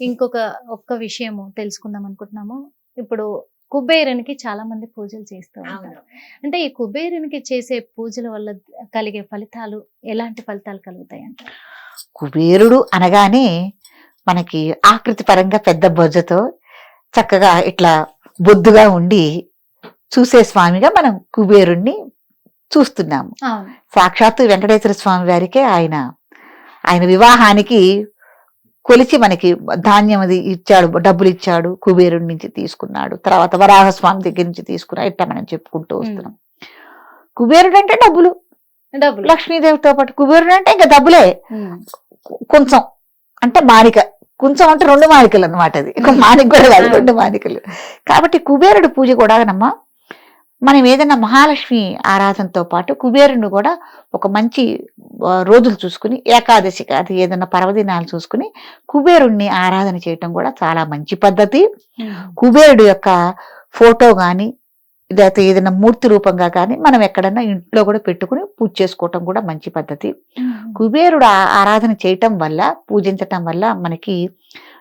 ఇంకొక ఒక్క విషయము తెలుసుకుందాం అనుకుంటున్నాము. ఇప్పుడు కుబేరునికి చాలా మంది పూజలు చేస్తూ ఉంటారు. అంటే ఈ కుబేరునికి చేసే పూజల వల్ల కలిగే ఫలితాలు ఎలాంటి ఫలితాలు కలుగుతాయి అంటే కుబేరుడు అనగానే మనకి ఆకృతి పరంగా పెద్ద బొజ్జతో చక్కగా ఇట్లా బొద్దుగా ఉండి చూసే స్వామిగా మనం కుబేరుణ్ణి చూస్తున్నాము. సాక్షాత్తు వెంకటేశ్వర స్వామి వారికే ఆయన ఆయన వివాహానికి కొలిచి మనకి ధాన్యం అది ఇచ్చాడు డబ్బులు ఇచ్చాడు కుబేరుడి నుంచి తీసుకున్నాడు. తర్వాత వరాహ స్వామి దగ్గర నుంచి తీసుకున్నాడు ఇట్లా మనం చెప్పుకుంటూ వస్తున్నాం. కుబేరుడు అంటే డబ్బులు. డబ్బులు. లక్ష్మీదేవితో పాటు కుబేరుడు అంటే ఇంకా డబ్బులే. కొంచెం అంటే మానిక కొంచెం అంటే రెండు మానికలు అనమాట అది. ఇక మానిక కూడా కాదు రెండు మానికలు కాబట్టి కుబేరుడు పూజ కూడానమ్మా మనం ఏదైనా మహాలక్ష్మి ఆరాధనతో పాటు కుబేరుని కూడా ఒక మంచి రోజులు చూసుకుని ఏకాదశి అది ఏదైనా పర్వదినాలు చూసుకుని కుబేరుణ్ణి ఆరాధన చేయటం కూడా చాలా మంచి పద్ధతి. కుబేరుడు యొక్క ఫోటో కానీ లేకపోతే ఏదైనా మూర్తి రూపంగా కానీ మనం ఎక్కడన్నా ఇంట్లో కూడా పెట్టుకుని పూజ చేసుకోవటం కూడా మంచి పద్ధతి. కుబేరుడు ఆరాధన చేయటం వల్ల పూజించటం వల్ల మనకి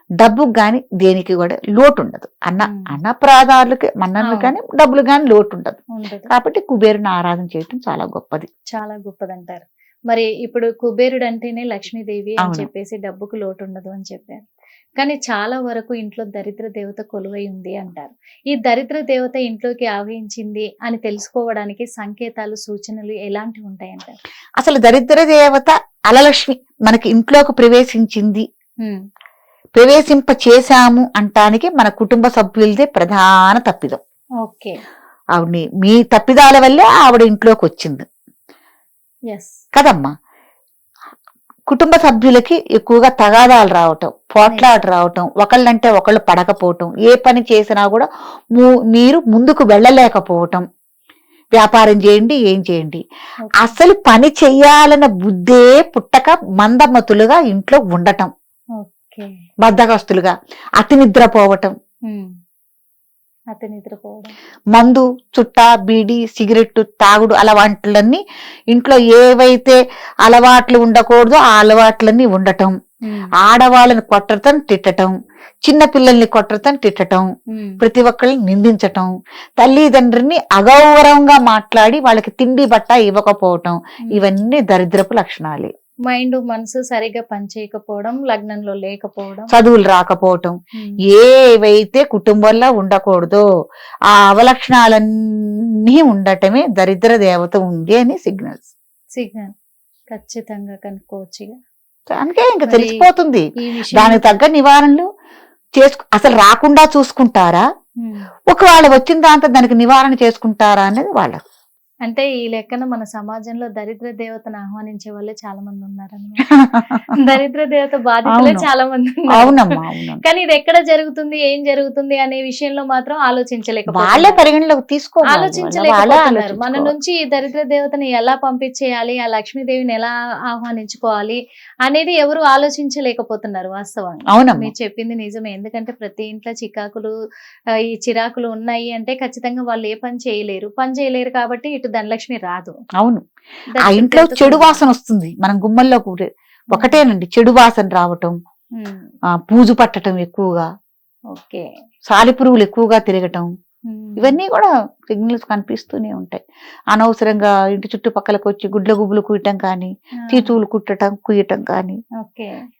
డబ్బుకు గాని దేనికి కూడా లోటు ఉండదు అన్న. అన్నప్రాదాలకి మన్నలు. కానీ డబ్బులు కానీ లోటు ఉండదు కాబట్టి కుబేరుని ఆరాధన చేయటం చాలా గొప్పది చాలా గొప్పదంటారు మరి ఇప్పుడు కుబేరుడు అంటేనే లక్ష్మీదేవి అని. చెప్పేసి డబ్బుకు లోటు ఉండదు అని చెప్పారు. కానీ చాలా వరకు ఇంట్లో దరిద్ర దేవత కొలువై ఉంది అంటారు. ఈ దరిద్ర దేవత ఇంట్లోకి ఆవహించింది అని తెలుసుకోవడానికి సంకేతాలు సూచనలు ఎలాంటివి ఉంటాయంటారు అసలు దరిద్ర దేవత అలలక్ష్మి మనకి ఇంట్లోకి ప్రవేశించింది. ప్రవేశింప చేశాము అంటానికి మన కుటుంబ సభ్యులదే ప్రధాన తప్పిదం. ఓకే. ఆవిడ్ని మీ తప్పిదాల వల్లే ఆవిడ ఇంట్లోకి వచ్చింది. కదమ్మా? కుటుంబ సభ్యులకి ఎక్కువగా తగాదాలు రావటం పోట్లాట రావటం ఒకళ్ళంటే ఒకళ్ళు పడకపోవటం ఏ పని చేసినా కూడా మీరు ముందుకు వెళ్ళలేకపోవటం. వ్యాపారం చేయండి ఏం చేయండి. అసలు పని చెయ్యాలన్న బుద్ధే పుట్టక మందమతులుగా ఇంట్లో ఉండటం. బద్దగస్తులుగా అతి నిద్రపోవటం. నిద్రపోవడం మందు చుట్ట బీడి సిగరెట్ తాగుడు అలవాట్లన్నీ ఇంట్లో ఏవైతే అలవాట్లు ఉండకూడదో ఆ అలవాట్లన్నీ ఉండటం. ఆడవాళ్ళని కొట్టడం తిట్టటం. చిన్న పిల్లల్ని కొట్టడం తిట్టటం. ఉమ్. ప్రతి ఒక్కరిని నిందించటం. తల్లిదండ్రిని అగౌరవంగా మాట్లాడి వాళ్ళకి తిండి బట్ట ఇవ్వకపోవటం. ఇవన్నీ దరిద్రపు లక్షణాలే. మైండ్ మనసు సరిగ్గా పనిచేయకపోవడం లగ్నంలో లేకపోవడం చదువులు రాకపోవటం. ఏవైతే కుటుంబంలో ఉండకూడదో ఆ అవలక్షణాలన్నీ ఉండటమే దరిద్ర దేవత ఉంది అని సిగ్నల్స్ సిగ్నల్ ఖచ్చితంగా కనుక్కోవచ్చు. అందుకే ఇంకా తెలిసిపోతుంది దానికి తగ్గ నివారణలు చేసుకు అసలు రాకుండా చూసుకుంటారా. ఒకవేళ వచ్చిన దాంతో దానికి నివారణ చేసుకుంటారా అనేది వాళ్ళ అంటే ఈ లెక్కన మన సమాజంలో దరిద్ర దేవతను ఆహ్వానించే వాళ్ళే చాలా మంది ఉన్నారన్నమాట. దరిద్ర దేవత బాధితులే అవును. చాలా మంది. అవునమ్మా కానీ ఇది ఎక్కడ జరుగుతుంది ఏం జరుగుతుంది అనే విషయంలో మాత్రం వాళ్ళే ఆలోచించలేకపోతున్నారు పరిగణలోకి వాళ్ళే ఆలోచించలేకపోతున్నారు. మన. నుంచి ఈ దరిద్ర దేవతని ఎలా పంపించేయాలి ఆ లక్ష్మీదేవిని ఎలా ఆహ్వానించుకోవాలి అనేది ఎవరు ఆలోచించలేకపోతున్నారు వాస్తవంగా. అవునమ్మా. మీరు చెప్పింది నిజమే. ఎందుకంటే ప్రతి ఇంట్లో చికాకులు ఈ చిరాకులు ఉన్నాయి అంటే ఖచ్చితంగా వాళ్ళు ఏ పని చేయలేరు. పని చేయలేరు కాబట్టి ఇటు ధనలక్ష్మి రాదు. అవును. ఆ ఇంట్లో చెడు వాసన వస్తుంది. మనం గుమ్మల్లో కూడా ఒకటేనండి చెడు వాసన రావటం పూజు పట్టటం ఎక్కువగా ఓకే. సాలి పురుగులు ఎక్కువగా తిరగటం ఇవన్నీ కూడా సిగ్నల్స్ కనిపిస్తూనే ఉంటాయి. అనవసరంగా ఇంటి చుట్టుపక్కలకు వచ్చి గుడ్ల గుబులు కుయ్యటం కానీ తీతువులు కుట్టటం కుయ్యటం కానీ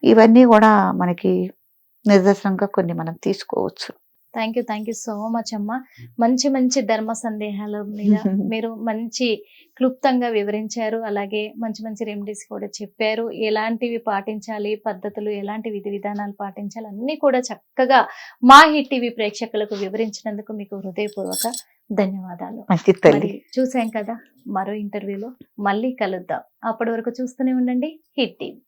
ఇవన్నీ కూడా మనకి నిదర్శనంగా కొన్ని మనం తీసుకోవచ్చు. Thank you thank you so much అమ్మ. మంచి మంచి ధర్మ సందేహాల మీద మీరు మంచి క్లుప్తంగా వివరించారు. అలాగే మంచి మంచి రెమెడీస్ కూడా చెప్పారు. ఎలాంటివి పాటించాలి పద్ధతులు ఎలాంటి విధి విధానాలు పాటించాలి అన్ని కూడా చక్కగా మా హిట్ టీవీ ప్రేక్షకులకు వివరించినందుకు మీకు హృదయపూర్వక ధన్యవాదాలు. చూసాం కదా మరో ఇంటర్వ్యూలో మళ్ళీ కలుద్దాం. అప్పటి వరకు చూస్తూనే ఉండండి. Hit TV.